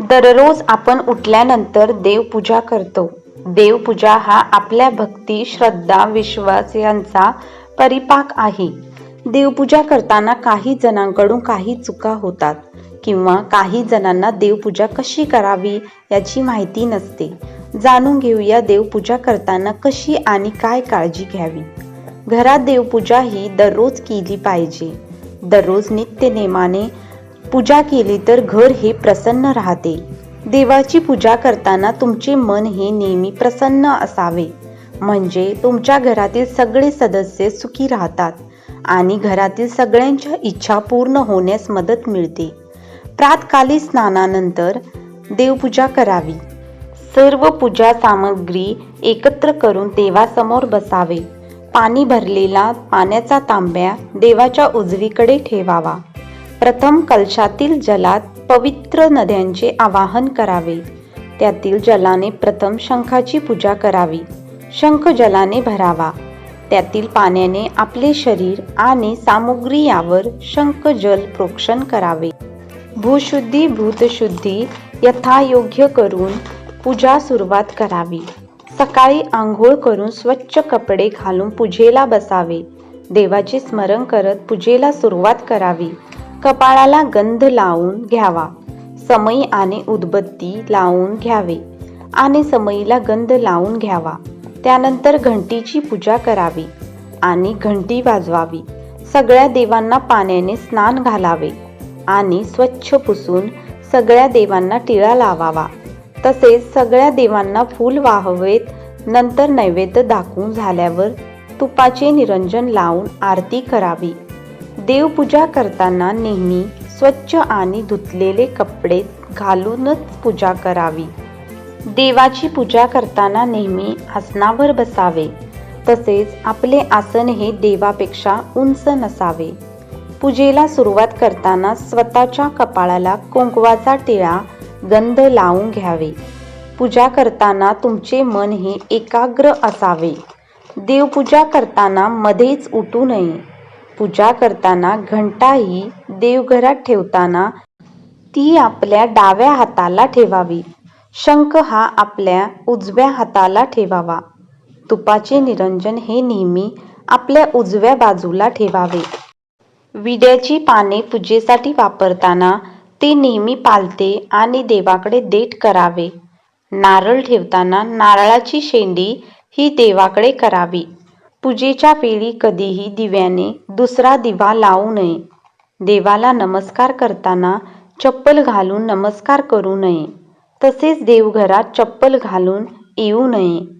दररोज आपण उठल्यानंतर देवपूजा करतो. देवपूजा हा आपल्या भक्ती श्रद्धा विश्वास यांचा परिपाक आहे. देवपूजा करताना काही जणांकडून काही चुका होतात किंवा काही जणांना देवपूजा कशी करावी याची माहिती नसते. जाणून घेऊया देवपूजा करताना कशी आणि काय काळजी घ्यावी. घरात देवपूजा ही दररोज केली पाहिजे. दररोज नित्य नेमाने पूजा केली तर घर हे प्रसन्न राहते. देवाची पूजा करताना तुमचे मन हे नेहमी प्रसन्न असावे. म्हणजे तुमच्या घरातील सगळे सदस्य सुखी राहतात आणि घरातील सगळ्यांच्या इच्छा पूर्ण होण्यास मदत मिळते. प्रातकाली स्नानानंतर देवपूजा करावी. सर्व पूजा सामग्री एकत्र करून देवासमोर बसावे. पाणी भरलेला पाण्याचा तांब्या देवाच्या उजवीकडे ठेवावा. प्रथम कलशातील जलात पवित्र नद्यांचे आवाहन करावे. त्यातील जलाने प्रथम शंखाची पूजा करावी. शंख जलाने भरावा. त्यातील पाण्याने आपले शरीर आणि सामुग्री यावर शंख जल प्रोक्षण करावे. भूशुद्धी भूतशुद्धी यथायोग्य करून पूजा सुरुवात करावी. सकाळी आंघोळ करून स्वच्छ कपडे घालून पूजेला बसावे. देवाचे स्मरण करत पूजेला सुरुवात करावी. कपाळाला गंध लावून घ्यावा. समई आणि उदबत्ती लावून घ्यावे आणि समईला गंध लावून घ्यावा. त्यानंतर घंटीची पूजा करावी आणि घंटी वाजवावी. सगळ्या देवांना पाण्याने स्नान घालावे आणि स्वच्छ पुसून सगळ्या देवांना टिळा लावावा. तसेच सगळ्या देवांना फूल वाहवेत नंतर नैवेद्य दाखवून झाल्यावर तुपाचे निरंजन लावून आरती करावी. देवपूजा करताना नेहमी स्वच्छ आणि धुतलेले कपडे घालूनच पूजा करावी. देवाची पूजा करताना नेहमी आसनावर बसावे. तसेच आपले आसन हे देवापेक्षा उंच नसावे. पूजेला सुरुवात करताना स्वतःच्या कपाळाला कुंकवाचा टिळा गंध लावून घ्यावे. पूजा करताना तुमचे मन हे एकाग्र असावे. देवपूजा करताना मध्येच उठू नये. पूजा करताना घंटाही देवघरात ठेवताना ती आपल्या डाव्या हाताला ठेवावी. शंख हा आपल्या उजव्या हाताला ठेवावा. तुपाचे निरंजन हे नेहमी आपल्या उजव्या बाजूला ठेवावे. विड्याची पाने पूजेसाठी वापरताना ते नेहमी पालते आणि देवाकडे देठ करावे. नारळ ठेवताना नारळाची शेंडी ही देवाकडे करावी. पूजेच्या वेळी कधीही दिव्याने दुसरा दिवा लावू नये. देवाला नमस्कार करताना चप्पल घालून नमस्कार करू नये. तसेच देवघरात चप्पल घालून येऊ नये.